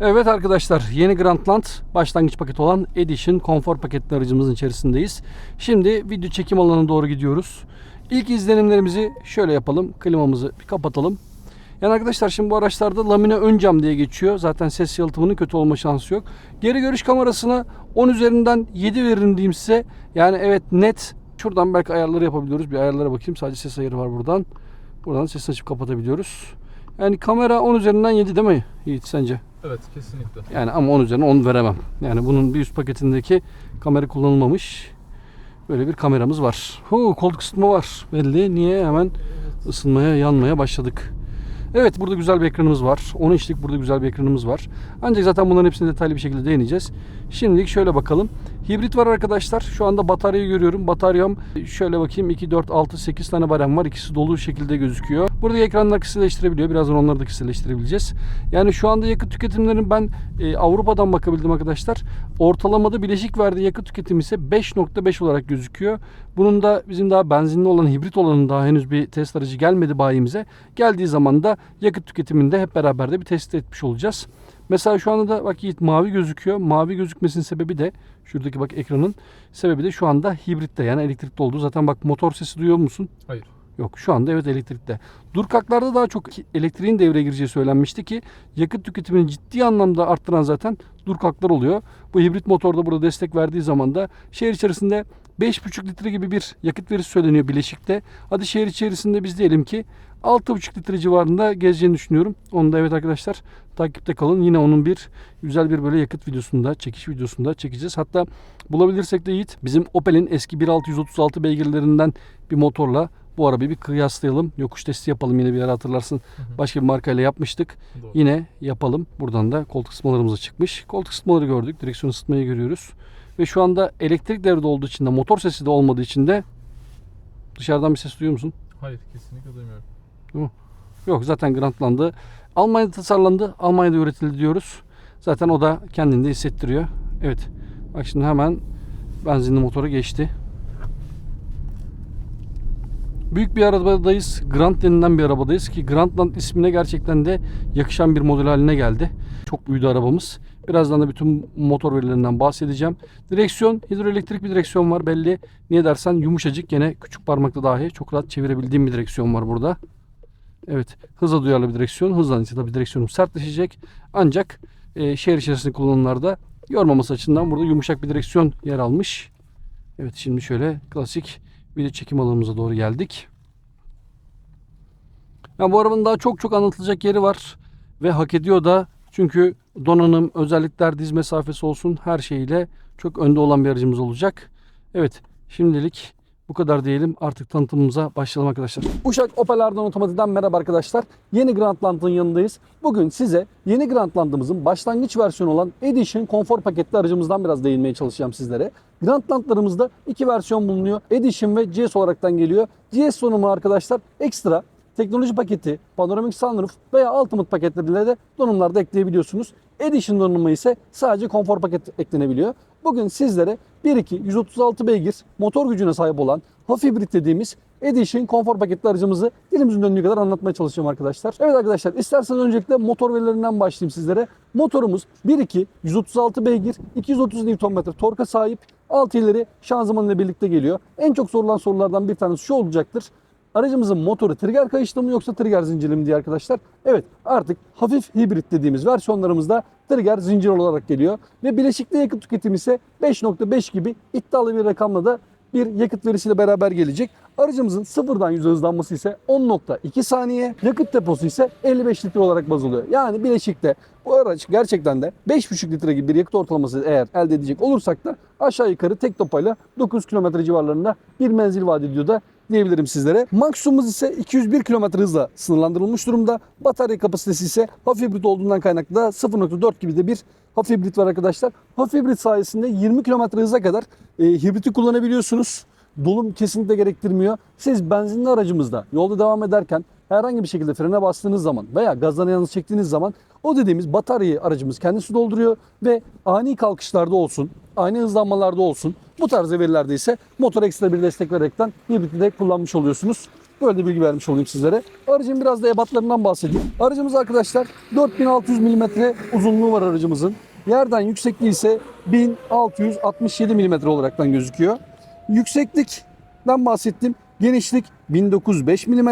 Evet arkadaşlar yeni Grandland başlangıç paketi olan Edition konfor paketli aracımızın içerisindeyiz. Şimdi video çekim alanına doğru gidiyoruz. İlk izlenimlerimizi şöyle yapalım. Klimamızı bir kapatalım. Yani arkadaşlar şimdi bu araçlarda lamine ön cam diye geçiyor. Zaten ses yalıtımının kötü olma şansı yok. Geri görüş kamerasına 10 üzerinden 7 veririm diyeyim size. Yani evet net. Şuradan belki ayarları yapabiliyoruz. Bir ayarlara bakayım. Sadece ses ayarı var buradan. Buradan ses açıp kapatabiliyoruz. Yani kamera 10 üzerinden 7 değil mi Yiğit sence? Evet kesinlikle. Yani ama 10 üzerine 10 veremem. Yani bunun bir üst paketindeki kamera kullanılmamış. Böyle bir kameramız var. Hu, koltuk ısıtma var. Belli. Niye? Hemen ısınmaya, yanmaya başladık. Evet burada güzel bir ekranımız var. 10 inçlik burada güzel bir ekranımız var. Ancak zaten bunların hepsine detaylı bir şekilde değineceğiz. Şimdilik şöyle bakalım. Hibrit var arkadaşlar. Şu anda bataryayı görüyorum. Bataryam şöyle bakayım 2, 4, 6, 8 tane barem var. İkisi dolu şekilde gözüküyor. Burada ekranlar kısırlaştırabiliyor. Birazdan onları da kısırlaştırabileceğiz. Yani şu anda yakıt tüketimlerini ben e, Avrupa'dan bakabildim arkadaşlar. Ortalamada bileşik verdiği yakıt tüketimi ise 5.5 olarak gözüküyor. Bunun da bizim daha benzinli olan hibrit olanın daha henüz bir test aracı gelmedi bayimize. Geldiği zaman da yakıt tüketiminde hep beraber de bir test etmiş olacağız. Mesela şu anda da bak Yiğit mavi gözüküyor. Mavi gözükmesinin sebebi de şuradaki bak ekranın sebebi de şu anda hibritte yani elektrikli olduğu. Zaten bak motor sesi duyuyor musun? Hayır. Yok şu anda evet elektrikte. Durkaklarda daha çok elektriğin devreye gireceği söylenmişti ki yakıt tüketimini ciddi anlamda arttıran zaten durkaklar oluyor. Bu hibrit motorda burada destek verdiği zaman da şehir içerisinde 5,5 litre gibi bir yakıt verisi söyleniyor bileşikte. Hadi şehir içerisinde biz diyelim ki 6,5 litre civarında gezeceğini düşünüyorum. Onu da evet arkadaşlar takipte kalın. Yine onun bir güzel bir böyle yakıt videosunda, çekiş videosunda çekeceğiz. Hatta bulabilirsek de Yiğit bizim Opel'in eski 1.636 beygirlerinden bir motorla bu arabayı bir kıyaslayalım. Yokuş testi yapalım yine bir ara hatırlarsın. Başka bir markayla yapmıştık. Doğru. Yine yapalım. Buradan da koltuk ısıtmalarımız çıkmış. Koltuk ısıtmaları gördük. Direksiyon ısıtmayı görüyoruz. Ve şu anda elektrik devrede olduğu için de motor sesi de olmadığı için de dışarıdan bir ses duyuyor musun? Hayır kesinlikle duymuyorum. Yok zaten grantlandı. Almanya'da tasarlandı. Almanya'da üretildi diyoruz. Zaten o da kendinde hissettiriyor. Evet. Bak şimdi hemen benzinli motora geçti. Büyük bir arabadayız. Grant denilen bir arabadayız ki Grandland ismine gerçekten de yakışan bir model haline geldi. Çok büyüdü arabamız. Birazdan da bütün motor verilerinden bahsedeceğim. Direksiyon, hidroelektrik bir direksiyon var belli. Niye dersen yumuşacık gene küçük parmakla dahi çok rahat çevirebildiğim bir direksiyon var burada. Evet, hıza duyarlı bir direksiyon. Hızlanınca tabii direksiyonum sertleşecek. Ancak e, şehir içerisinde kullanımlarda yormaması açısından burada yumuşak bir direksiyon yer almış. Evet, şimdi şöyle klasik video çekim alanımıza doğru geldik. Yani bu arabanın daha çok çok anlatılacak yeri var ve hak ediyor da çünkü donanım, özellikler, diz mesafesi olsun her şeyiyle çok önde olan bir aracımız olacak. Evet, şimdilik bu kadar diyelim. Artık tanıtımımıza başlayalım arkadaşlar. Uşak Opel Ardan Otomotiv'den merhaba arkadaşlar. Yeni Grandland'ın yanındayız. Bugün size yeni Grandland'ımızın başlangıç versiyonu olan Edition konfor paketli aracımızdan biraz değinmeye çalışacağım sizlere. Grandland'larımızda iki versiyon bulunuyor. Edition ve GS olaraktan geliyor. GS donumu arkadaşlar ekstra teknoloji paketi, panoramik sunroof veya ultimate paketleriyle de donanımlarda ekleyebiliyorsunuz. Edition donanımı ise sadece konfor paket eklenebiliyor. Bugün sizlere 1.2 136 beygir motor gücüne sahip olan hafif hibrit dediğimiz Edition konfor paketli aracımızı dilimizin döndüğü kadar anlatmaya çalışacağım arkadaşlar. Evet arkadaşlar isterseniz öncelikle motor verilerinden başlayayım sizlere. Motorumuz 1.2 136 beygir 230 Nm torka sahip 6 ileri şanzıman ile birlikte geliyor. En çok sorulan sorulardan bir tanesi şu olacaktır. Aracımızın motoru trigger kayışlı mı yoksa trigger zincirli mi diye arkadaşlar. Evet artık hafif hibrit dediğimiz versiyonlarımızda trigger zincir olarak geliyor. Ve bileşikli yakıt tüketimi ise 5.5 gibi iddialı bir rakamla da bir yakıt verisiyle beraber gelecek. Aracımızın sıfırdan 100'e hızlanması ise 10.2 saniye. Yakıt deposu ise 55 litre olarak baz alıyor. Yani bileşikte bu araç gerçekten de 5.5 litre gibi bir yakıt ortalaması eğer elde edecek olursak da aşağı yukarı tek topayla 9 kilometre civarlarında bir menzil vaat ediyor da diyebilirim sizlere. Maksimumumuz ise 201 km hızla sınırlandırılmış durumda. Batarya kapasitesi ise hafif hibrit olduğundan kaynaklı da 0.4 gibi de bir hafif hibrit var arkadaşlar. Hafif hibrit sayesinde 20 km hıza kadar e, hibriti kullanabiliyorsunuz. Dolum kesinlikle gerektirmiyor. Siz benzinli aracımızda yolda devam ederken herhangi bir şekilde frene bastığınız zaman veya gazdan ayağınızı çektiğiniz zaman o dediğimiz bataryayı aracımız kendisi dolduruyor ve ani kalkışlarda olsun, ani hızlanmalarda olsun bu tarz verilerde ise motor ekstra bir destek vererekten hibriti de kullanmış oluyorsunuz. Böyle de bilgi vermiş olayım sizlere. Aracın biraz da ebatlarından bahsedeyim. Aracımız arkadaşlar 4600 mm uzunluğu var aracımızın. Yerden yüksekliği ise 1667 mm olaraktan gözüküyor. Yükseklikten bahsettim. Genişlik 1905 mm.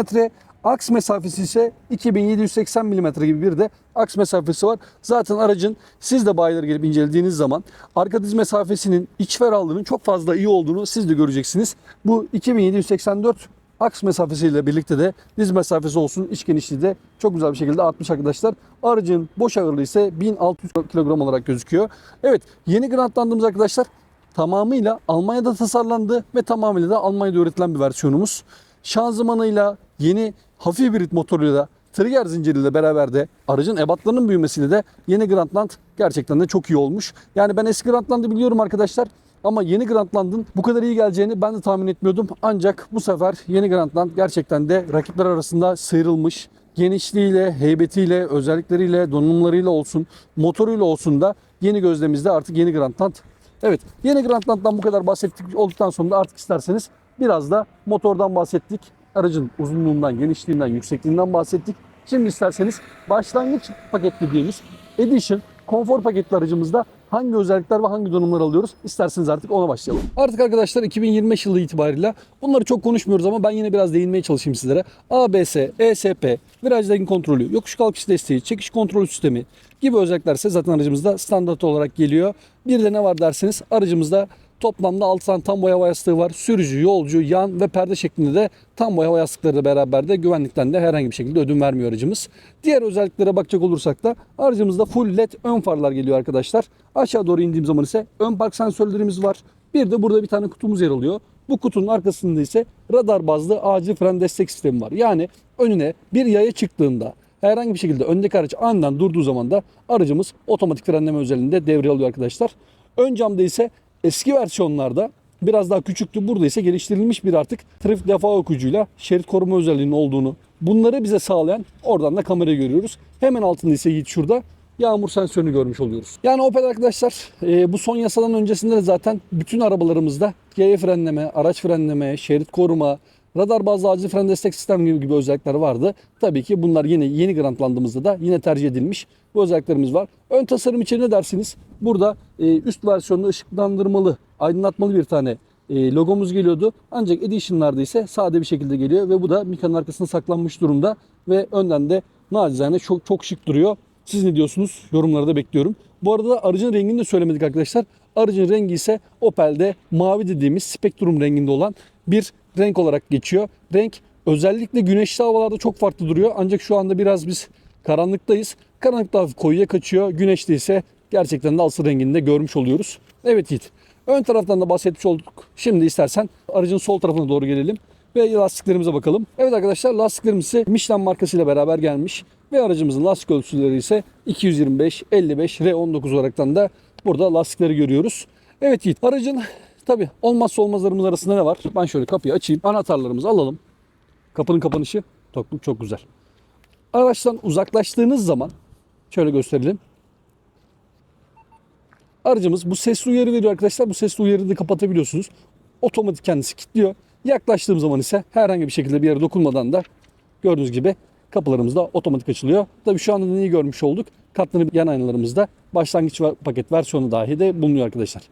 Aks mesafesi ise 2780 mm gibi bir de aks mesafesi var. Zaten aracın siz de bayileri gelip incelediğiniz zaman arka diz mesafesinin iç ferahlığının çok fazla iyi olduğunu siz de göreceksiniz. Bu 2784 aks mesafesiyle birlikte de diz mesafesi olsun iç genişliği de çok güzel bir şekilde artmış arkadaşlar. Aracın boş ağırlığı ise 1600 kilogram olarak gözüküyor. Evet yeni grantlandığımız arkadaşlar tamamıyla Almanya'da tasarlandı ve tamamıyla da Almanya'da üretilen bir versiyonumuz. Şanzımanıyla yeni hafif hibrit motoruyla trigger zinciriyle beraber de aracın ebatlarının büyümesiyle de yeni Grandland gerçekten de çok iyi olmuş. Yani ben eski Grandland'ı biliyorum arkadaşlar. Ama yeni Grandland'ın bu kadar iyi geleceğini ben de tahmin etmiyordum. Ancak bu sefer yeni Grandland gerçekten de rakipler arasında sıyrılmış. Genişliğiyle, heybetiyle, özellikleriyle, donanımlarıyla olsun, motoruyla olsun da yeni gözlemimizde artık yeni Grandland. Evet, yeni Grandland'dan bu kadar bahsettik olduktan sonra da artık isterseniz biraz da motordan bahsettik. Aracın uzunluğundan, genişliğinden, yüksekliğinden bahsettik. Şimdi isterseniz başlangıç paket dediğimiz Edition konfor paketli aracımızda hangi özellikler ve hangi donanımlar alıyoruz? İsterseniz artık ona başlayalım. Artık arkadaşlar 2025 yılı itibariyle bunları çok konuşmuyoruz ama ben yine biraz değinmeye çalışayım sizlere. ABS, ESP, viraj denge kontrolü, yokuş kalkış desteği, çekiş kontrol sistemi gibi özellikler ise zaten aracımızda standart olarak geliyor. Bir de ne var derseniz aracımızda Toplamda 6 tane tam boya hava yastığı var. Sürücü, yolcu, yan ve perde şeklinde de tam boya hava yastıkları beraber de güvenlikten de herhangi bir şekilde ödün vermiyor aracımız. Diğer özelliklere bakacak olursak da aracımızda full led ön farlar geliyor arkadaşlar. Aşağı doğru indiğim zaman ise ön park sensörlerimiz var. Bir de burada bir tane kutumuz yer alıyor. Bu kutunun arkasında ise radar bazlı acil fren destek sistemi var. Yani önüne bir yaya çıktığında herhangi bir şekilde öndeki araç aniden durduğu zaman da aracımız otomatik frenleme özelliğinde devreye alıyor arkadaşlar. Ön camda ise eski versiyonlarda biraz daha küçüktü. Burada ise geliştirilmiş bir artık trafik defa okuyucuyla şerit koruma özelliğinin olduğunu bunları bize sağlayan oradan da kamerayı görüyoruz. Hemen altında ise Yiğit şurada yağmur sensörünü görmüş oluyoruz. Yani Opel arkadaşlar e, bu son yasadan öncesinde de zaten bütün arabalarımızda yaya frenleme, araç frenleme, şerit koruma, radar bazlı acil fren destek sistemi gibi, gibi özellikler vardı. Tabii ki bunlar yine yeni grantlandığımızda da yine tercih edilmiş bu özelliklerimiz var. Ön tasarım için ne dersiniz? Burada e, üst versiyonda ışıklandırmalı, aydınlatmalı bir tane e, logomuz geliyordu. Ancak Edition'larda ise sade bir şekilde geliyor ve bu da Mika'nın arkasında saklanmış durumda ve önden de nacizane çok çok şık duruyor. Siz ne diyorsunuz? Yorumları da bekliyorum. Bu arada aracın rengini de söylemedik arkadaşlar. Aracın rengi ise Opel'de mavi dediğimiz spektrum renginde olan bir renk olarak geçiyor. Renk özellikle güneşli havalarda çok farklı duruyor. Ancak şu anda biraz biz karanlıktayız. Karanlıkta hafif koyuya kaçıyor. Güneşli ise gerçekten de asıl renginde görmüş oluyoruz. Evet Yiğit. Ön taraftan da bahsetmiş olduk. Şimdi istersen aracın sol tarafına doğru gelelim ve lastiklerimize bakalım. Evet arkadaşlar lastiklerimiz ise Michelin markasıyla beraber gelmiş ve aracımızın lastik ölçüleri ise 225 55 R19 olaraktan da burada lastikleri görüyoruz. Evet Yiğit aracın tabi olmazsa olmazlarımız arasında ne var? Ben şöyle kapıyı açayım. Anahtarlarımızı alalım. Kapının kapanışı tokluk çok güzel. Araçtan uzaklaştığınız zaman şöyle gösterelim. Aracımız bu sesli uyarı veriyor arkadaşlar. Bu sesli uyarıyı da kapatabiliyorsunuz. Otomatik kendisi kilitliyor. Yaklaştığım zaman ise herhangi bir şekilde bir yere dokunmadan da gördüğünüz gibi kapılarımız da otomatik açılıyor. Tabii şu anda da neyi görmüş olduk? Katlanıp yan aynalarımızda başlangıç paket versiyonu dahi de bulunuyor arkadaşlar.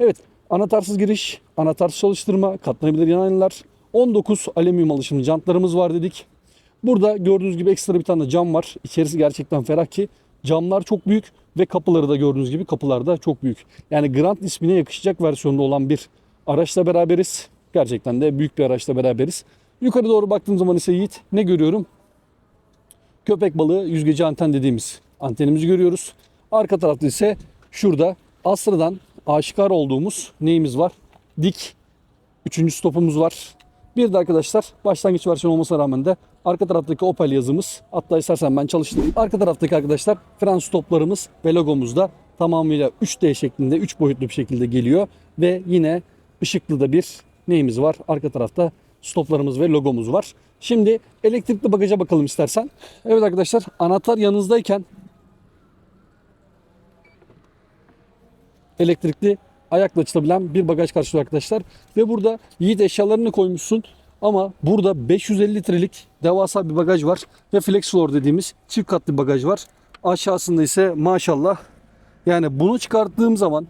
Evet anahtarsız giriş, anahtarsız çalıştırma, katlanabilir yan aynalar, 19 alüminyum alışımlı jantlarımız var dedik. Burada gördüğünüz gibi ekstra bir tane cam var. İçerisi gerçekten ferah ki camlar çok büyük ve kapıları da gördüğünüz gibi kapılar da çok büyük. Yani Grand ismine yakışacak versiyonda olan bir araçla beraberiz. Gerçekten de büyük bir araçla beraberiz. Yukarı doğru baktığım zaman ise Yiğit ne görüyorum? Köpek balığı yüzgeci anten dediğimiz antenimizi görüyoruz. Arka tarafta ise şurada Astra'dan aşikar olduğumuz neyimiz var? Dik. Üçüncü stopumuz var. Bir de arkadaşlar başlangıç versiyonu olmasına rağmen de arka taraftaki Opel yazımız hatta istersen ben çalıştırayım. Arka taraftaki arkadaşlar fren stoplarımız ve logomuz da tamamıyla 3D şeklinde 3 boyutlu bir şekilde geliyor ve yine ışıklı da bir neyimiz var? Arka tarafta stoplarımız ve logomuz var. Şimdi elektrikli bagaja bakalım istersen. Evet arkadaşlar anahtar yanınızdayken elektrikli ayakla açılabilen bir bagaj karşılıyor arkadaşlar. Ve burada Yiğit eşyalarını koymuşsun. Ama burada 550 litrelik devasa bir bagaj var ve flex floor dediğimiz çift katlı bagaj var. Aşağısında ise maşallah yani bunu çıkarttığım zaman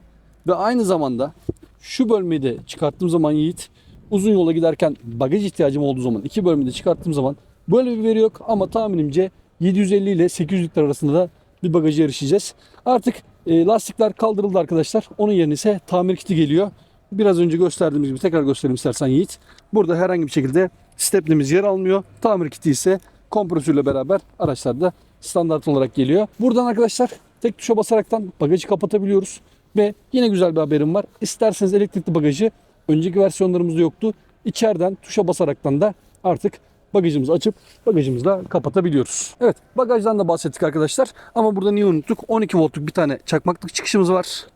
ve aynı zamanda şu bölmeyi de çıkarttığım zaman Yiğit uzun yola giderken bagaj ihtiyacım olduğu zaman iki bölmeyi de çıkarttığım zaman böyle bir veri yok ama tahminimce 750 ile 800 litre arasında da bir bagaja erişeceğiz. Artık e, lastikler kaldırıldı arkadaşlar. Onun yerine ise tamir kiti geliyor. Biraz önce gösterdiğimiz gibi tekrar göstereyim istersen Yiğit. Burada herhangi bir şekilde stepnemiz yer almıyor. Tamir kiti ise kompresörle beraber araçlarda standart olarak geliyor. Buradan arkadaşlar tek tuşa basaraktan bagajı kapatabiliyoruz. Ve yine güzel bir haberim var. İsterseniz elektrikli bagajı önceki versiyonlarımızda yoktu. İçeriden tuşa basaraktan da artık bagajımızı açıp bagajımızı da kapatabiliyoruz. Evet bagajdan da bahsettik arkadaşlar. Ama burada niye unuttuk? 12 voltluk bir tane çakmaklık çıkışımız var.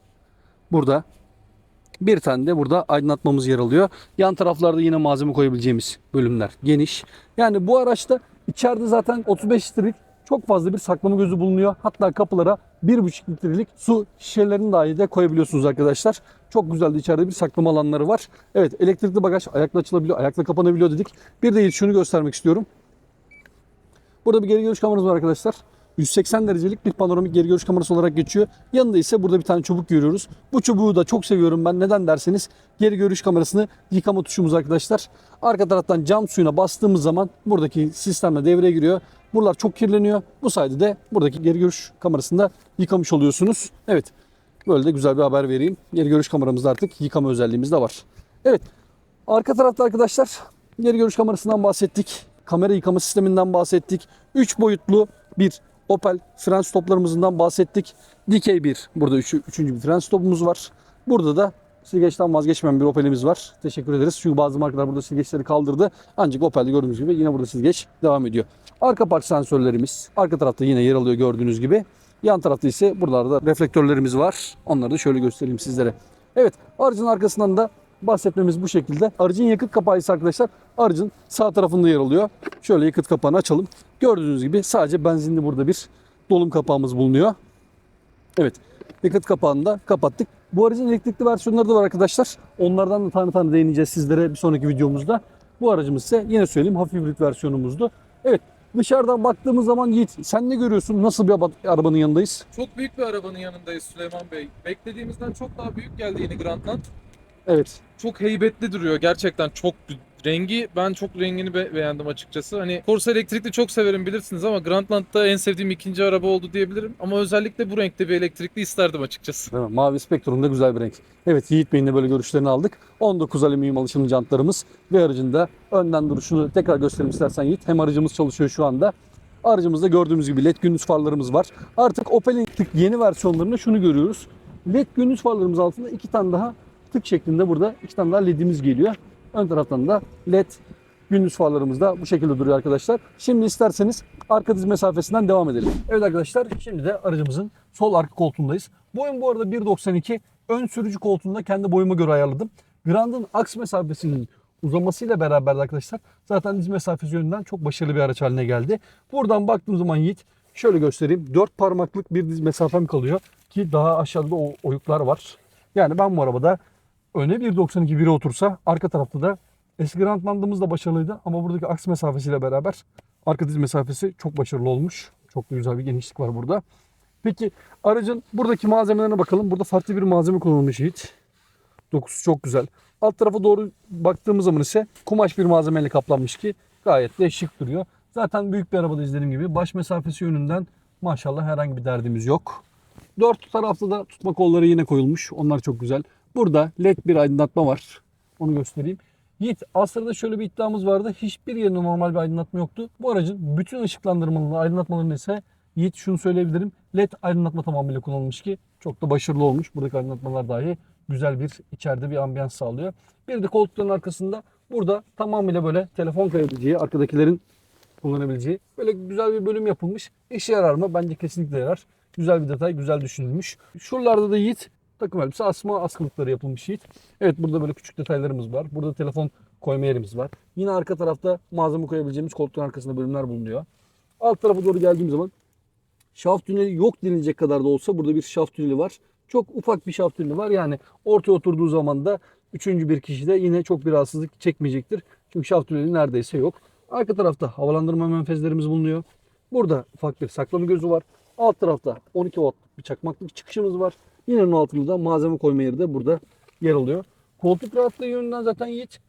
Burada. Bir tane de burada aydınlatmamız yer alıyor. Yan taraflarda yine malzeme koyabileceğimiz bölümler geniş. Yani bu araçta içeride zaten 35 litrelik çok fazla bir saklama gözü bulunuyor. Hatta kapılara 1,5 litrelik su şişelerini dahi de koyabiliyorsunuz arkadaşlar. Çok güzel de içeride bir saklama alanları var. Evet elektrikli bagaj ayakla açılabiliyor, ayakla kapanabiliyor dedik. Bir de şunu göstermek istiyorum. Burada bir geri görüş kameramız var arkadaşlar. 180 derecelik bir panoramik geri görüş kamerası olarak geçiyor. Yanında ise burada bir tane çubuk görüyoruz. Bu çubuğu da çok seviyorum ben. Neden derseniz geri görüş kamerasını yıkama tuşumuz arkadaşlar. Arka taraftan cam suyuna bastığımız zaman buradaki sistemle devreye giriyor. Buralar çok kirleniyor. Bu sayede de buradaki geri görüş kamerasında yıkamış oluyorsunuz. Evet. Böyle de güzel bir haber vereyim. Geri görüş kameramızda artık yıkama özelliğimiz de var. Evet. Arka tarafta arkadaşlar geri görüş kamerasından bahsettik. Kamera yıkama sisteminden bahsettik. 3 boyutlu bir Opel fren stoplarımızdan bahsettik. Dikey bir burada üç, üçüncü bir fren stopumuz var. Burada da silgeçten vazgeçmeyen bir Opel'imiz var. Teşekkür ederiz. Çünkü bazı markalar burada silgeçleri kaldırdı. Ancak Opel'de gördüğünüz gibi yine burada silgeç devam ediyor. Arka park sensörlerimiz arka tarafta yine yer alıyor gördüğünüz gibi. Yan tarafta ise buralarda reflektörlerimiz var. Onları da şöyle göstereyim sizlere. Evet aracın arkasından da bahsetmemiz bu şekilde. Aracın yakıt kapağı ise arkadaşlar aracın sağ tarafında yer alıyor. Şöyle yakıt kapağını açalım. Gördüğünüz gibi sadece benzinli burada bir dolum kapağımız bulunuyor. Evet yakıt kapağını da kapattık. Bu aracın elektrikli versiyonları da var arkadaşlar. Onlardan da tane tane değineceğiz sizlere bir sonraki videomuzda. Bu aracımız ise yine söyleyeyim hafif hibrit versiyonumuzdu. Evet dışarıdan baktığımız zaman Yiğit sen ne görüyorsun? Nasıl bir aba- arabanın yanındayız? Çok büyük bir arabanın yanındayız Süleyman Bey. Beklediğimizden çok daha büyük geldi yeni Grandland. Evet. Çok heybetli duruyor gerçekten çok rengi ben çok rengini be- beğendim açıkçası. Hani Corsa elektrikli çok severim bilirsiniz ama Grandland'da en sevdiğim ikinci araba oldu diyebilirim. Ama özellikle bu renkte bir elektrikli isterdim açıkçası. Değil mi? Mavi Spectrum'da güzel bir renk. Evet Yiğit Bey'in de böyle görüşlerini aldık. 19 alüminyum alışımlı jantlarımız ve aracın da önden duruşunu tekrar göstereyim istersen Yiğit. Hem aracımız çalışıyor şu anda. Aracımızda gördüğümüz gibi led gündüz farlarımız var. Artık Opel'in yeni versiyonlarında şunu görüyoruz. Led gündüz farlarımız altında iki tane daha tık şeklinde burada iki tane daha ledimiz geliyor. Ön taraftan da led gündüz farlarımız da bu şekilde duruyor arkadaşlar. Şimdi isterseniz arka diz mesafesinden devam edelim. Evet arkadaşlar şimdi de aracımızın sol arka koltuğundayız. Boyum bu arada 1.92. Ön sürücü koltuğunda kendi boyuma göre ayarladım. Grand'ın aks mesafesinin uzamasıyla beraber arkadaşlar zaten diz mesafesi yönünden çok başarılı bir araç haline geldi. Buradan baktığım zaman Yiğit şöyle göstereyim. 4 parmaklık bir diz mesafem kalıyor ki daha aşağıda o oyuklar var. Yani ben bu arabada öne 1.92 biri otursa arka tarafta da eski Grandland'ımız da başarılıydı ama buradaki aks mesafesiyle beraber arka diz mesafesi çok başarılı olmuş. Çok da güzel bir genişlik var burada. Peki aracın buradaki malzemelerine bakalım. Burada farklı bir malzeme kullanılmış Yiğit. Dokusu çok güzel. Alt tarafa doğru baktığımız zaman ise kumaş bir malzemeyle kaplanmış ki gayet de şık duruyor. Zaten büyük bir arabada izlediğim gibi baş mesafesi yönünden maşallah herhangi bir derdimiz yok. Dört tarafta da tutma kolları yine koyulmuş. Onlar çok güzel. Burada led bir aydınlatma var. Onu göstereyim. Yiğit aslında şöyle bir iddiamız vardı. Hiçbir yerinde normal bir aydınlatma yoktu. Bu aracın bütün ışıklandırmalarını, aydınlatmalarını ise Yiğit şunu söyleyebilirim. LED aydınlatma tamamıyla kullanılmış ki çok da başarılı olmuş. Buradaki aydınlatmalar dahi güzel bir içeride bir ambiyans sağlıyor. Bir de koltukların arkasında burada tamamıyla böyle telefon kayabileceği, arkadakilerin kullanabileceği böyle güzel bir bölüm yapılmış. İşe yarar mı? Bence kesinlikle yarar. Güzel bir detay, güzel düşünülmüş. Şuralarda da Yiğit takım elbise asma askılıkları yapılmış Yiğit. Evet burada böyle küçük detaylarımız var. Burada telefon koyma yerimiz var. Yine arka tarafta malzeme koyabileceğimiz koltuğun arkasında bölümler bulunuyor. Alt tarafa doğru geldiğim zaman şaft tüneli yok denilecek kadar da olsa burada bir şaft tüneli var. Çok ufak bir şaft tüneli var. Yani ortaya oturduğu zaman da üçüncü bir kişi de yine çok bir rahatsızlık çekmeyecektir. Çünkü şaft tüneli neredeyse yok. Arka tarafta havalandırma menfezlerimiz bulunuyor. Burada ufak bir saklama gözü var. Alt tarafta 12 watt bir çakmaklık çıkışımız var. Yine onun altında malzeme koyma yeri de burada yer alıyor. Koltuk rahatlığı yönünden zaten Yiğit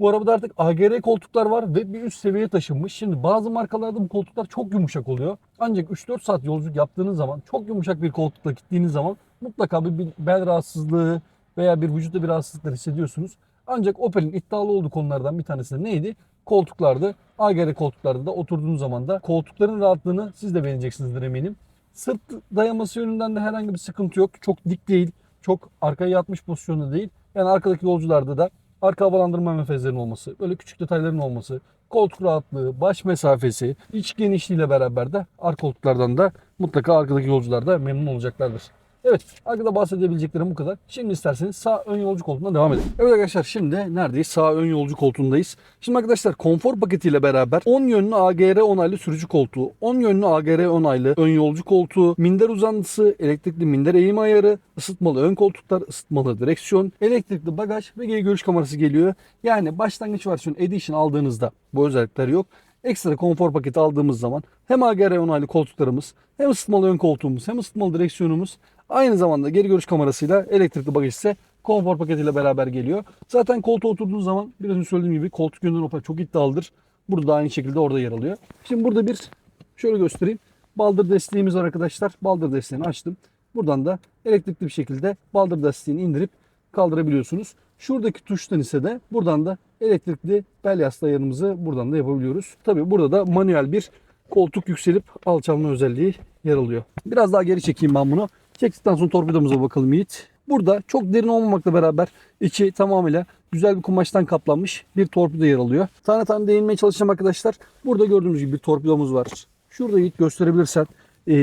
bu arabada artık AGR koltuklar var ve bir üst seviyeye taşınmış. Şimdi bazı markalarda bu koltuklar çok yumuşak oluyor. Ancak 3-4 saat yolculuk yaptığınız zaman çok yumuşak bir koltukla gittiğiniz zaman mutlaka bir, bel rahatsızlığı veya bir vücutta bir rahatsızlıklar hissediyorsunuz. Ancak Opel'in iddialı olduğu konulardan bir tanesi de neydi? Koltuklardı. AGR koltuklarda da oturduğunuz zaman da koltukların rahatlığını siz de beğeneceksinizdir eminim. Sırt dayaması yönünden de herhangi bir sıkıntı yok. Çok dik değil. Çok arkaya yatmış pozisyonda değil. Yani arkadaki yolcularda da arka havalandırma menfezlerinin olması, böyle küçük detayların olması, koltuk rahatlığı, baş mesafesi, iç genişliğiyle beraber de arka koltuklardan da mutlaka arkadaki yolcular da memnun olacaklardır. Evet, arkada bahsedebileceklerim bu kadar. Şimdi isterseniz sağ ön yolcu koltuğuna devam edelim. Evet arkadaşlar şimdi neredeyiz? Sağ ön yolcu koltuğundayız. Şimdi arkadaşlar konfor paketiyle beraber 10 yönlü AGR onaylı sürücü koltuğu, 10 yönlü AGR onaylı ön yolcu koltuğu, minder uzantısı, elektrikli minder eğim ayarı, ısıtmalı ön koltuklar, ısıtmalı direksiyon, elektrikli bagaj ve geri görüş kamerası geliyor. Yani başlangıç versiyon Edition aldığınızda bu özellikler yok. Ekstra konfor paketi aldığımız zaman hem AGR onaylı koltuklarımız, hem ısıtmalı ön koltuğumuz, hem ısıtmalı direksiyonumuz aynı zamanda geri görüş kamerasıyla elektrikli bagaj ise konfor paketiyle beraber geliyor. Zaten koltuğa oturduğunuz zaman biraz önce söylediğim gibi koltuk yönünden Opel çok iddialıdır. Burada da aynı şekilde orada yer alıyor. Şimdi burada bir şöyle göstereyim. Baldır desteğimiz var arkadaşlar. Baldır desteğini açtım. Buradan da elektrikli bir şekilde baldır desteğini indirip kaldırabiliyorsunuz. Şuradaki tuştan ise de buradan da elektrikli bel yastığı ayarımızı buradan da yapabiliyoruz. Tabi burada da manuel bir koltuk yükselip alçalma özelliği yer alıyor. Biraz daha geri çekeyim ben bunu. Çektikten sonra torpidomuza bakalım Yiğit. Burada çok derin olmamakla beraber içi tamamıyla güzel bir kumaştan kaplanmış bir torpido yer alıyor. Tane tane değinmeye çalışacağım arkadaşlar. Burada gördüğünüz gibi bir torpidomuz var. Şurada Yiğit gösterebilirsen e,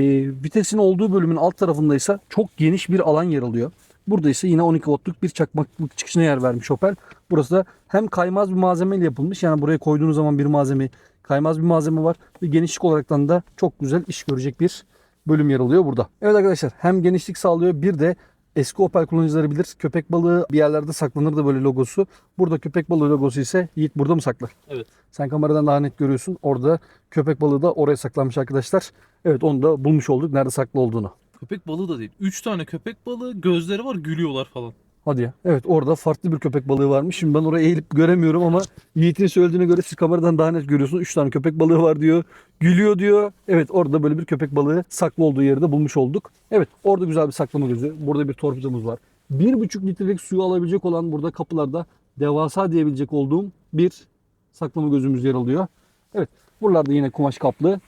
vitesin olduğu bölümün alt tarafındaysa çok geniş bir alan yer alıyor. Burada ise yine 12 voltluk bir çakmaklık çıkışına yer vermiş Opel. Burası da hem kaymaz bir malzemeyle yapılmış. Yani buraya koyduğunuz zaman bir malzeme kaymaz bir malzeme var. Ve genişlik olaraktan da çok güzel iş görecek bir bölüm yer alıyor burada. Evet arkadaşlar hem genişlik sağlıyor bir de eski Opel kullanıcıları bilir. Köpek balığı bir yerlerde saklanır da böyle logosu. Burada köpek balığı logosu ise Yiğit burada mı saklar? Evet. Sen kameradan daha net görüyorsun. Orada köpek balığı da oraya saklanmış arkadaşlar. Evet onu da bulmuş olduk nerede saklı olduğunu. Köpek balığı da değil. 3 tane köpek balığı gözleri var gülüyorlar falan. Hadi ya. Evet orada farklı bir köpek balığı varmış. Şimdi ben oraya eğilip göremiyorum ama Yiğit'in söylediğine göre siz kameradan daha net görüyorsunuz. 3 tane köpek balığı var diyor. Gülüyor diyor. Evet orada böyle bir köpek balığı saklı olduğu yeri de bulmuş olduk. Evet orada güzel bir saklama gözü. Burada bir torpidomuz var. 1,5 litrelik suyu alabilecek olan burada kapılarda devasa diyebilecek olduğum bir saklama gözümüz yer alıyor. Evet buralarda yine kumaş kaplı.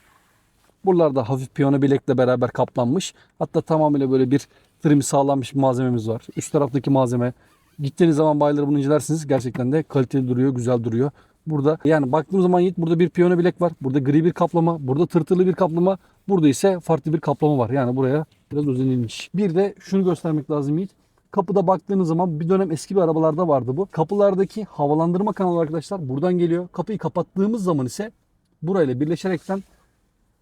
Buralarda hafif piyano bilekle beraber kaplanmış. Hatta tamamıyla böyle bir trim sağlanmış bir malzememiz var. Üst taraftaki malzeme gittiğiniz zaman bayileri bunu incelersiniz. Gerçekten de kaliteli duruyor, güzel duruyor. Burada yani baktığım zaman Yiğit burada bir piyano bilek var. Burada gri bir kaplama, burada tırtırlı bir kaplama. Burada ise farklı bir kaplama var. Yani buraya biraz özenilmiş. Bir de şunu göstermek lazım Yiğit. Kapıda baktığınız zaman bir dönem eski bir arabalarda vardı bu. Kapılardaki havalandırma kanalı arkadaşlar buradan geliyor. Kapıyı kapattığımız zaman ise burayla birleşerekten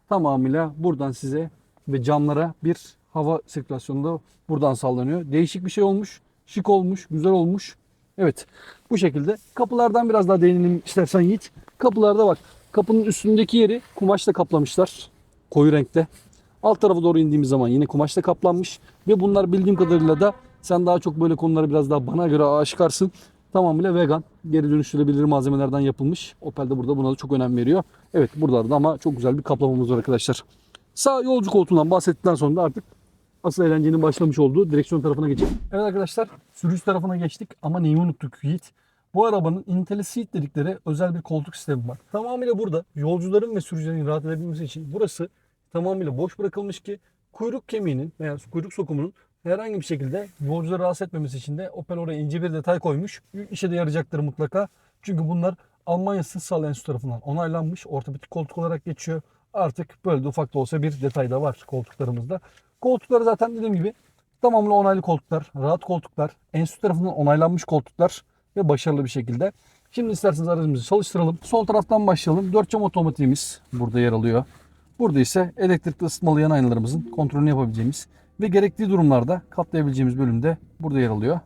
tamamıyla buradan size ve camlara bir hava sirkülasyonu da buradan sağlanıyor. Değişik bir şey olmuş. Şık olmuş. Güzel olmuş. Evet. Bu şekilde. Kapılardan biraz daha değinelim istersen Yiğit. Kapılarda bak. Kapının üstündeki yeri kumaşla kaplamışlar. Koyu renkte. Alt tarafa doğru indiğimiz zaman yine kumaşla kaplanmış. Ve bunlar bildiğim kadarıyla da sen daha çok böyle konuları biraz daha bana göre aşikarsın. Tamamıyla vegan, geri dönüştürülebilir malzemelerden yapılmış. Opel de burada buna da çok önem veriyor. Evet buralarda ama çok güzel bir kaplamamız var arkadaşlar. Sağ yolcu koltuğundan bahsettikten sonra da artık asıl eğlencenin başlamış olduğu direksiyon tarafına geçelim. Evet arkadaşlar sürücü tarafına geçtik ama neyi unuttuk Yiğit? Bu arabanın IntelliSeat dedikleri özel bir koltuk sistemi var. Tamamıyla burada yolcuların ve sürücülerin rahat edebilmesi için burası tamamıyla boş bırakılmış ki kuyruk kemiğinin veya kuyruk sokumunun herhangi bir şekilde yolcuları rahatsız etmemesi için de Opel oraya ince bir detay koymuş. İşe de yarayacaktır mutlaka. Çünkü bunlar Almanya Sınıfsal Enstitüsü tarafından onaylanmış. Ortopedik koltuk olarak geçiyor. Artık böyle de ufak da olsa bir detay da var koltuklarımızda. Koltukları zaten dediğim gibi tamamıyla onaylı koltuklar, rahat koltuklar, enstitü tarafından onaylanmış koltuklar ve başarılı bir şekilde. Şimdi isterseniz aracımızı çalıştıralım. Sol taraftan başlayalım. 4 cam otomatiğimiz burada yer alıyor. Burada ise elektrikli ısıtmalı yan aynalarımızın kontrolünü yapabileceğimiz ve gerektiği durumlarda katlayabileceğimiz bölümde burada yer alıyor.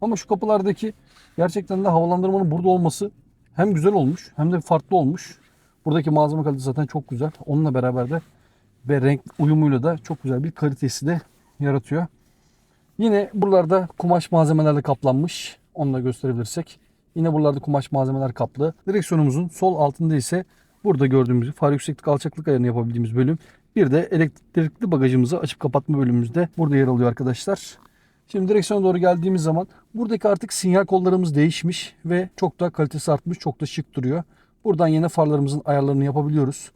Ama şu kapılardaki gerçekten de havalandırmanın burada olması hem güzel olmuş hem de farklı olmuş. Buradaki malzeme kalitesi zaten çok güzel. Onunla beraber de ve renk uyumuyla da çok güzel bir kalitesi de yaratıyor. Yine buralarda kumaş malzemelerle kaplanmış. Onu da gösterebilirsek. Yine buralarda kumaş malzemeler kaplı. Direksiyonumuzun sol altında ise burada gördüğümüz far yükseklik alçaklık ayarını yapabildiğimiz bölüm. Bir de elektrikli bagajımızı açıp kapatma bölümümüz de burada yer alıyor arkadaşlar. Şimdi direksiyona doğru geldiğimiz zaman buradaki artık sinyal kollarımız değişmiş ve çok da kalitesi artmış, çok da şık duruyor. Buradan yine farlarımızın ayarlarını yapabiliyoruz.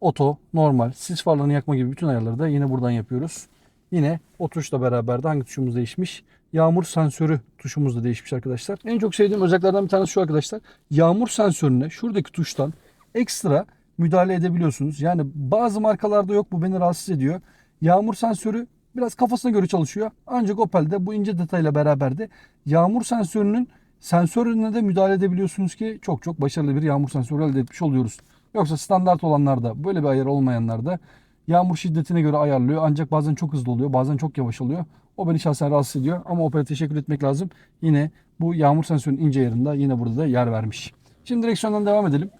Oto, normal, sis farlarını yakma gibi bütün ayarları da yine buradan yapıyoruz. Yine o tuşla beraber de hangi tuşumuz değişmiş? Yağmur sensörü tuşumuz da değişmiş arkadaşlar. En çok sevdiğim özelliklerden bir tanesi şu arkadaşlar. Yağmur sensörüne şuradaki tuştan ekstra müdahale edebiliyorsunuz. Yani bazı markalarda yok bu beni rahatsız ediyor. Yağmur sensörü biraz kafasına göre çalışıyor. Ancak Opel'de bu ince detayla beraber de yağmur sensörünün sensörüne de müdahale edebiliyorsunuz ki çok çok başarılı bir yağmur sensörü elde etmiş oluyoruz. Yoksa standart olanlarda böyle bir ayar olmayanlarda yağmur şiddetine göre ayarlıyor. Ancak bazen çok hızlı oluyor bazen çok yavaş oluyor. O beni şahsen rahatsız ediyor ama Opel'e teşekkür etmek lazım. Yine bu yağmur sensörünün ince ayarında yine burada da yer vermiş. Şimdi direksiyondan devam edelim.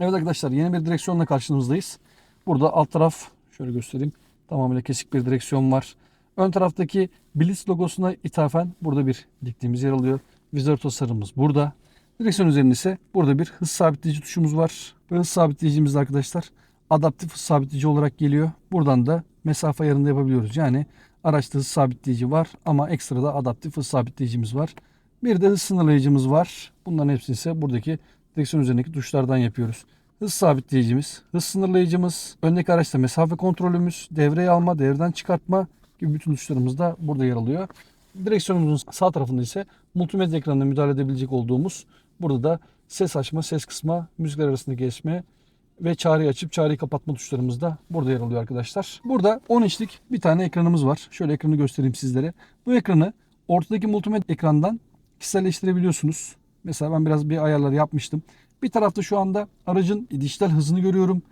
Evet arkadaşlar yeni bir direksiyonla karşınızdayız. Burada alt taraf şöyle göstereyim. Tamamıyla kesik bir direksiyon var. Ön taraftaki Blitz logosuna ithafen burada bir diktiğimiz yer alıyor. Vizör tasarımımız burada. Direksiyon üzerinde ise burada bir hız sabitleyici tuşumuz var. Ve hız sabitleyicimiz arkadaşlar adaptif hız sabitleyici olarak geliyor. Buradan da mesafe ayarını da yapabiliyoruz. Yani araçta hız sabitleyici var ama ekstra da adaptif hız sabitleyicimiz var. Bir de hız sınırlayıcımız var. Bunların hepsini ise buradaki direksiyon üzerindeki tuşlardan yapıyoruz. Hız sabitleyicimiz, hız sınırlayıcımız, öndeki araçta mesafe kontrolümüz, devreye alma, devreden çıkartma gibi bütün tuşlarımız da burada yer alıyor. Direksiyonumuzun sağ tarafında ise multimedya ekranına müdahale edebilecek olduğumuz burada da ses açma, ses kısma, müzikler arasındaki geçme ve çağrıyı açıp çağrıyı kapatma tuşlarımız da burada yer alıyor arkadaşlar. Burada 10 inçlik bir tane ekranımız var. Şöyle ekranı göstereyim sizlere. Bu ekranı ortadaki multimedya ekrandan kişiselleştirebiliyorsunuz. Mesela ben biraz bir ayarları yapmıştım. Bir tarafta şu anda aracın dijital hızını görüyorum.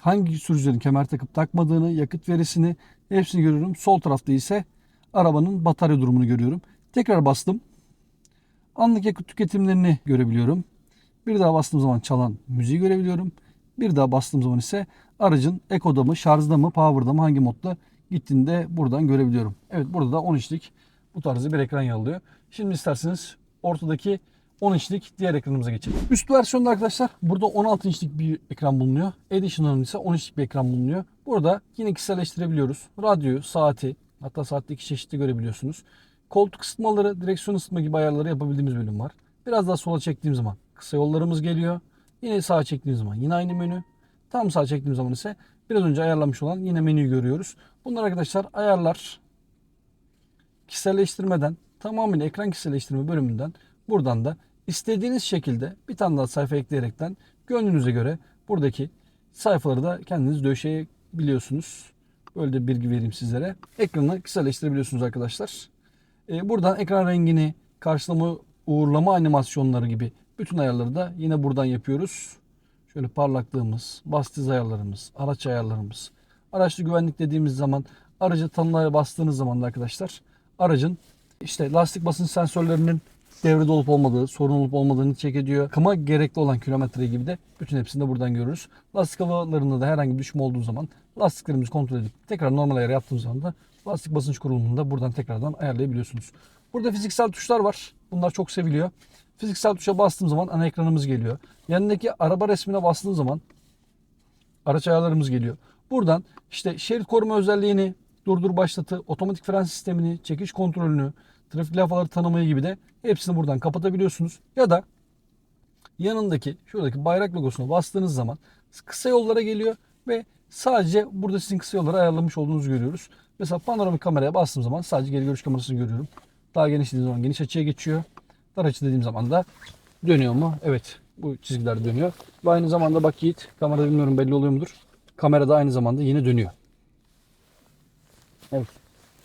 Hangi sürücülerin kemer takıp takmadığını, yakıt verisini hepsini görüyorum. Sol tarafta ise arabanın batarya durumunu görüyorum. Tekrar bastım. Anlık yakıt tüketimlerini görebiliyorum. Bir daha bastığım zaman çalan müziği görebiliyorum. Bir daha bastığım zaman ise aracın ekoda mı, şarjda mı, power'da mı hangi modda gittiğini de buradan görebiliyorum. Evet burada da 10 inçlik bu tarzı bir ekran yer alıyor. Şimdi isterseniz ortadaki 10 inçlik diğer ekranımıza geçelim. Üst versiyonda arkadaşlar burada 16 inçlik bir ekran bulunuyor. Edition'ın ise 10 inçlik bir ekran bulunuyor. Burada yine kişiselleştirebiliyoruz. Radyoyu, saati, hatta saatte çeşitli görebiliyorsunuz. Koltuk ısıtmaları, direksiyon ısıtma gibi ayarları yapabildiğimiz bölüm var. Biraz daha sola çektiğim zaman kısa yollarımız geliyor. Yine sağa çektiğim zaman yine aynı menü. Tam sağa çektiğim zaman ise biraz önce ayarlamış olan yine menüyü görüyoruz. Bunlar arkadaşlar ayarlar kişiselleştirmeden tamamen ekran kişiselleştirme bölümünden buradan da istediğiniz şekilde bir tane daha sayfa ekleyerekten gönlünüze göre buradaki sayfaları da kendiniz döşeyebiliyorsunuz. Böyle de bilgi vereyim sizlere. Ekranı kişiselleştirebiliyorsunuz arkadaşlar. Ee, buradan ekran rengini, karşılama, uğurlama animasyonları gibi bütün ayarları da yine buradan yapıyoruz. Şöyle parlaklığımız, bastiz ayarlarımız, araç ayarlarımız. Araçlı güvenlik dediğimiz zaman aracı tanımlara bastığınız zaman da arkadaşlar aracın işte lastik basınç sensörlerinin devrede olup olmadığı, sorun olup olmadığını check ediyor. Kıma gerekli olan kilometre gibi de bütün hepsini de buradan görürüz. Lastik havalarında da herhangi bir düşme olduğu zaman lastiklerimizi kontrol edip tekrar normal ayar yaptığımız zaman da lastik basınç kurulumunu da buradan tekrardan ayarlayabiliyorsunuz. Burada fiziksel tuşlar var. Bunlar çok seviliyor. Fiziksel tuşa bastığım zaman ana ekranımız geliyor. Yanındaki araba resmine bastığım zaman araç ayarlarımız geliyor. Buradan işte şerit koruma özelliğini, durdur başlatı, otomatik fren sistemini, çekiş kontrolünü, trafik levhaları tanımayı gibi de hepsini buradan kapatabiliyorsunuz. Ya da yanındaki şuradaki bayrak logosuna bastığınız zaman kısa yollara geliyor ve sadece burada sizin kısa yolları ayarlamış olduğunuzu görüyoruz. Mesela panoramik kameraya bastığım zaman sadece geri görüş kamerasını görüyorum. Daha geniş dediğim zaman geniş açıya geçiyor. Dar açı dediğim zaman da dönüyor mu? Evet bu çizgiler dönüyor. Ve aynı zamanda bak Yiğit kamerada bilmiyorum belli oluyor mudur? Kamerada aynı zamanda yine dönüyor. Evet.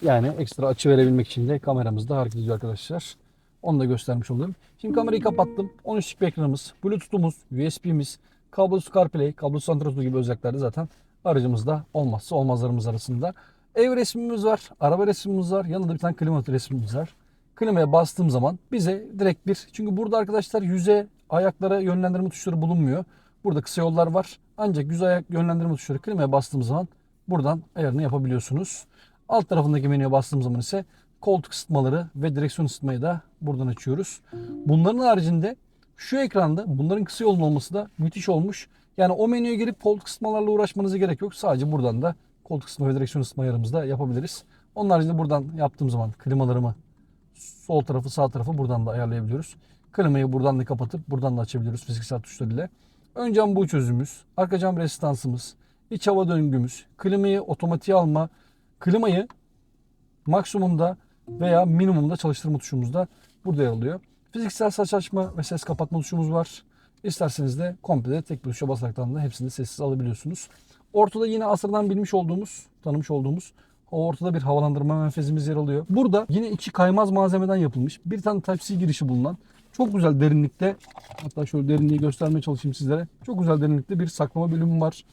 Yani ekstra açı verebilmek için de kameramız da hareket ediyor arkadaşlar. Onu da göstermiş olayım. Şimdi kamerayı kapattım. 13'lük bir ekranımız, Bluetooth'umuz, USB'miz, kablosuz CarPlay, kablosuz Android gibi özellikler de zaten aracımızda olmazsa olmazlarımız arasında. Ev resmimiz var, araba resmimiz var, yanında bir tane klima resmimiz var. Klimaya bastığım zaman bize direkt bir, çünkü burada arkadaşlar yüze ayaklara yönlendirme tuşları bulunmuyor. Burada kısa yollar var. Ancak düz ayak yönlendirme tuşları klimaya bastığımız zaman buradan ayarını yapabiliyorsunuz. Alt tarafındaki menüye bastığımız zaman ise koltuk ısıtmaları ve direksiyon ısıtmayı da buradan açıyoruz. Bunların haricinde şu ekranda bunların kısa yolun olması da müthiş olmuş. Yani o menüye girip koltuk ısıtmalarla uğraşmanıza gerek yok. Sadece buradan da koltuk ısıtma ve direksiyon ısıtma ayarımızda yapabiliriz. Onun haricinde buradan yaptığım zaman klimalarımı sol tarafı sağ tarafı buradan da ayarlayabiliyoruz. Klimayı buradan da kapatıp buradan da açabiliyoruz fiziksel tuşlarıyla. Ön cam bu çözümümüz, arka cam resistansımız, iç hava döngümüz, klimayı otomatiğe alma, klimayı maksimumda veya minimumda çalıştırma tuşumuz da burada yer alıyor. Fiziksel saç açma ve ses kapatma tuşumuz var. İsterseniz de komple tek bir tuşa basaraktan da hepsini sessiz alabiliyorsunuz. Ortada yine asırdan bilmiş olduğumuz, tanımış olduğumuz o ortada bir havalandırma menfezimiz yer alıyor. Burada yine içi kaymaz malzemeden yapılmış bir tane Type-C girişi bulunan çok güzel derinlikte hatta şöyle derinliği göstermeye çalışayım sizlere. Çok güzel derinlikte bir saklama bölümü var.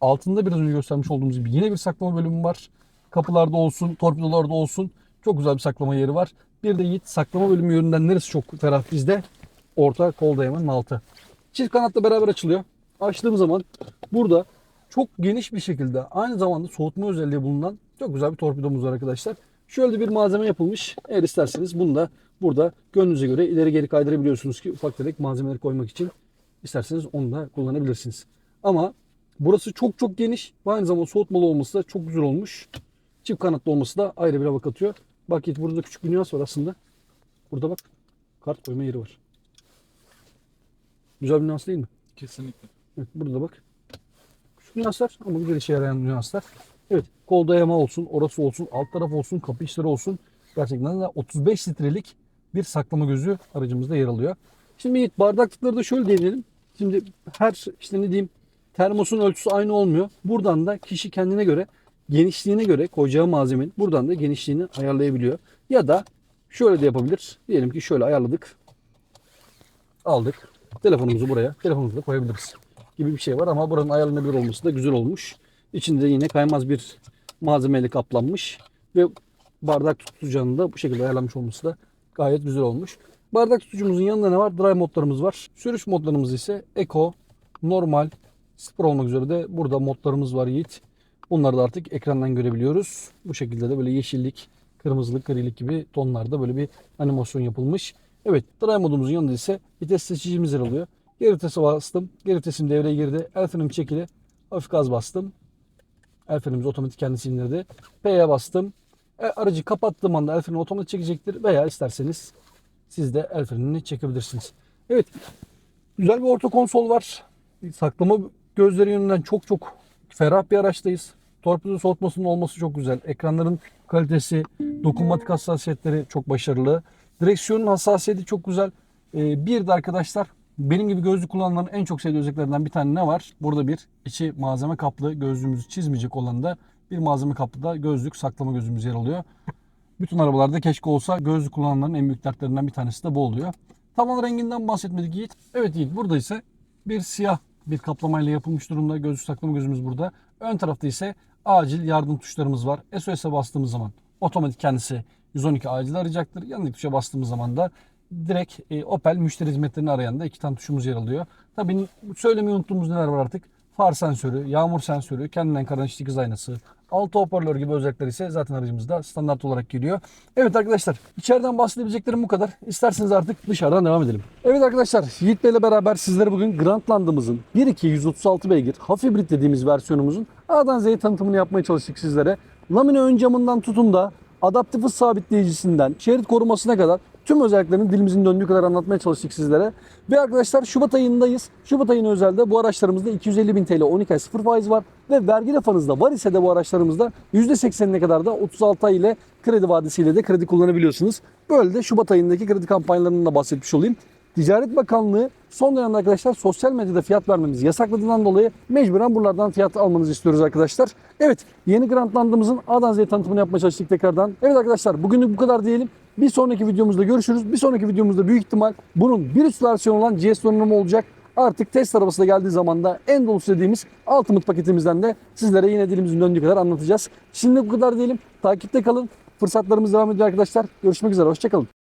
Altında biraz önce göstermiş olduğumuz gibi yine bir saklama bölümü var. Kapılarda olsun, torpidolarda olsun çok güzel bir saklama yeri var. Bir de Yiğit saklama bölümü yönünden neresi çok ferah bizde? Orta kol dayamanın altı. Çift kanatla beraber açılıyor. Açtığım zaman burada çok geniş bir şekilde aynı zamanda soğutma özelliği bulunan çok güzel bir torpidomuz var arkadaşlar. Şöyle bir malzeme yapılmış. Eğer isterseniz bunu da burada gönlünüze göre ileri geri kaydırabiliyorsunuz ki ufak tefek malzemeleri koymak için isterseniz onu da kullanabilirsiniz. Ama burası çok çok geniş ve aynı zamanda soğutmalı olması da çok güzel olmuş. Çift kanatlı olması da ayrı bir hava katıyor. Bak burada küçük bir nüans var aslında. Burada bak kart koyma yeri var. Güzel bir nüans değil mi? Kesinlikle. Evet, burada bak. Şu nüanslar ama güzel işe yarayan nüanslar. Evet kol dayama olsun, orası olsun, alt taraf olsun, kapı işleri olsun. Gerçekten de 35 litrelik bir saklama gözü aracımızda yer alıyor. Şimdi bardaklıkları da şöyle değinelim. Şimdi her işte ne diyeyim termosun ölçüsü aynı olmuyor. Buradan da kişi kendine göre genişliğine göre koyacağı malzemenin buradan da genişliğini ayarlayabiliyor. Ya da şöyle de yapabilir. Diyelim ki şöyle ayarladık. Aldık. Telefonumuzu buraya, telefonumuzu da koyabiliriz gibi bir şey var ama buranın ayarlanabilir olması da güzel olmuş. İçinde yine kaymaz bir malzemeyle kaplanmış ve bardak tutucunun da bu şekilde ayarlanmış olması da gayet güzel olmuş. Bardak tutucumuzun yanında ne var? Drive modlarımız var. Sürüş modlarımız ise Eco, Normal, Spor olmak üzere de burada modlarımız var Yiğit. Bunları da artık ekrandan görebiliyoruz. Bu şekilde de böyle yeşillik, kırmızılık, grilik gibi tonlarda böyle bir animasyon yapılmış. Evet, drive modumuzun yanında ise vites seçicimiz yer alıyor. Geri vitese bastım. Geri vitesim devreye girdi. El frenim çekili. Hafif gaz bastım. El frenimiz otomatik kendisi indirdi. P'ye bastım. E, aracı kapattığım anda el freni otomatik çekecektir. Veya isterseniz siz de el frenini çekebilirsiniz. Evet. Güzel bir orta konsol var. Saklama gözleri yönünden çok çok ferah bir araçtayız. Torpido soğutmasının olması çok güzel. Ekranların kalitesi, dokunmatik hassasiyetleri çok başarılı. Direksiyonun hassasiyeti çok güzel. Ee, bir de arkadaşlar benim gibi gözlük kullananların en çok sevdiği özelliklerinden bir tane ne var? Burada bir içi malzeme kaplı gözlüğümüzü çizmeyecek olan da bir malzeme kaplı da gözlük saklama gözümüz yer alıyor. Bütün arabalarda keşke olsa gözlük kullananların en büyük dertlerinden bir tanesi de bu oluyor. Tavan renginden bahsetmedik Yiğit. Evet Yiğit burada ise bir siyah bir kaplamayla yapılmış durumda. Gözlük saklama gözümüz burada. Ön tarafta ise acil yardım tuşlarımız var. SOS'e bastığımız zaman otomatik kendisi 112 acil arayacaktır. Yanındaki tuşa bastığımız zaman da direkt e, Opel müşteri hizmetlerini arayan da iki tane tuşumuz yer alıyor. Tabii söylemeyi unuttuğumuz neler var artık. Far sensörü, yağmur sensörü, kendinden karan dikiz aynası, altı hoparlör gibi özellikler ise zaten aracımızda standart olarak geliyor. Evet arkadaşlar içeriden bahsedebileceklerim bu kadar. İsterseniz artık dışarıdan devam edelim. Evet arkadaşlar Yiğit Bey ile beraber sizlere bugün Grandland'ımızın 1.2 136 beygir hafif hibrit dediğimiz versiyonumuzun A'dan Z'ye tanıtımını yapmaya çalıştık sizlere. Lamine ön camından tutun da adaptif hız sabitleyicisinden şerit korumasına kadar tüm özelliklerini dilimizin döndüğü kadar anlatmaya çalıştık sizlere. Ve arkadaşlar Şubat ayındayız. Şubat ayının özelde bu araçlarımızda 250 bin TL 12 ay 0 faiz var. Ve vergi refanınızda var ise de bu araçlarımızda %80'ine kadar da 36 ay ile kredi vadesiyle de kredi kullanabiliyorsunuz. Böyle de Şubat ayındaki kredi kampanyalarından da bahsetmiş olayım. Ticaret Bakanlığı son dönemde arkadaşlar sosyal medyada fiyat vermemizi yasakladığından dolayı mecburen buralardan fiyat almanızı istiyoruz arkadaşlar. Evet yeni Grandland'ımızın A'dan Z'ye tanıtımını yapmaya çalıştık tekrardan. Evet arkadaşlar bugünlük bu kadar diyelim. Bir sonraki videomuzda görüşürüz. Bir sonraki videomuzda büyük ihtimal bunun bir üst versiyonu olan GS donanımı olacak. Artık test arabası da geldiği zaman da en dolusu dediğimiz Ultimate paketimizden de sizlere yine dilimizin döndüğü kadar anlatacağız. Şimdi bu kadar diyelim. Takipte kalın. Fırsatlarımız devam ediyor arkadaşlar. Görüşmek üzere. Hoşçakalın.